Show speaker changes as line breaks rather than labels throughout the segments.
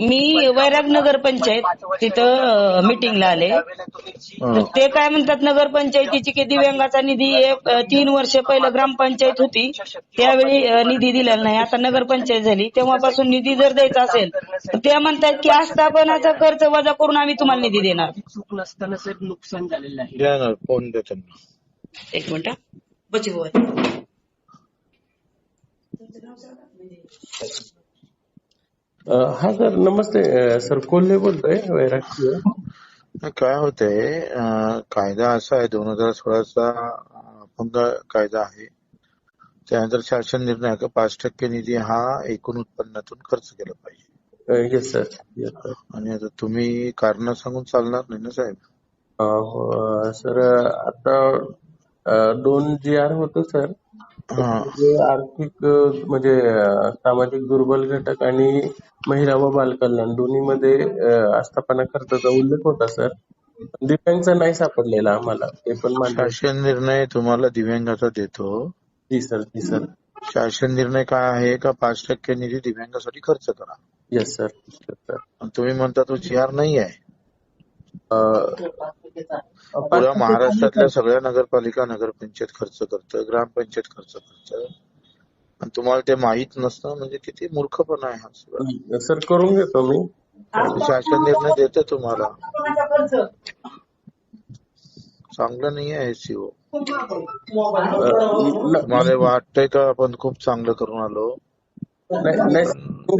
मी वैराग नगर पंचायत तिथं मीटिंगला आले. तर ते काय म्हणतात नगर पंचायतीची की दिव्यांगाचा निधी तीन वर्ष पहिलं ग्रामपंचायत होती. त्यावेळी निधी दिलेला नाही. आता नगर पंचायत झाली. तेव्हापासून निधी जर द्यायचा असेल तर ते म्हणतात की आस्थापनाचा खर्च वजा करून आम्ही तुम्हाला निधी देणार.
चूक नसताना साहेब नुकसान झालेलं आहे.
फोन द्या त्यांना?
एक मिनिट बची
हा सर नमस्ते. सर कोल्हे बोलतोय वैरागची
काय होतंय कायदा असा आहे दोन हजार सोळाचा अपंग कायदा आहे. त्यानंतर शासन निर्णय पाच टक्के निधी हा एकूण उत्पन्नातून खर्च केला पाहिजे.
येस सर
आणि आता तुम्ही कारण सांगून चालणार नाही ना साहेब?
हो, सर आता दोन जी आर होतं सर.
हा.
जे आर्थिक अ, म्हणजे अ, सामाजिक दुर्बल घटक आणि महिला व बालकल्याण दोन्हीमध्ये अ, आस्थापना खर्चाचा उल्लेख होता सर. दिव्यांगचा नाही सापडलेला आम्हाला ते पण मान्य आहे.
शासन निर्णय तुम्हाला दिव्यांगाचा देतो.
जी सर जी सर.
शासन निर्णय काय आहे का? पाच टक्के निधी दिव्यांगासाठी खर्च करा.
येस सर येस सर
आणि तुम्ही म्हणता तो जी आर नाही आहे पुऱ्या महाराष्ट्रातल्या सगळ्या नगरपालिका नगरपंचायत खर्च करतं ग्रामपंचायत खर्च करतं. आणि तुम्हाला ते माहीत नसतं म्हणजे किती मूर्खपणा आहे हा सगळा.
सर करून घेतो मी.
शासन निर्णय देतं तुम्हाला. चांगलं नाही आहे सीओ तुम्हाला वाटतंय का? आपण खूप चांगलं करून आलो.
नाही.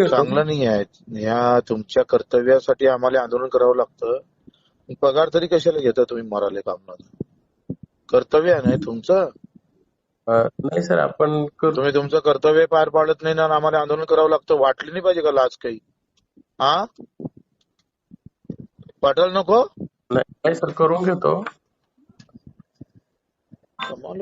चांगलं नाही आहे. या तुमच्या कर्तव्यासाठी आम्हाला आंदोलन करावं लागतं. पगार तरी कशाला घेता तुम्ही मराले कामणार कर्तव्य आहे ना हे तुमचं?
नाही सर आपण
तुम्ही तुमचं कर्तव्य पार पाडत नाही ना आम्हाला आंदोलन करावं लागतं वाटली नाही पाहिजे का लाज काही? हा पाठल नको?
नाही नाही सर करून घेतो.
कमाल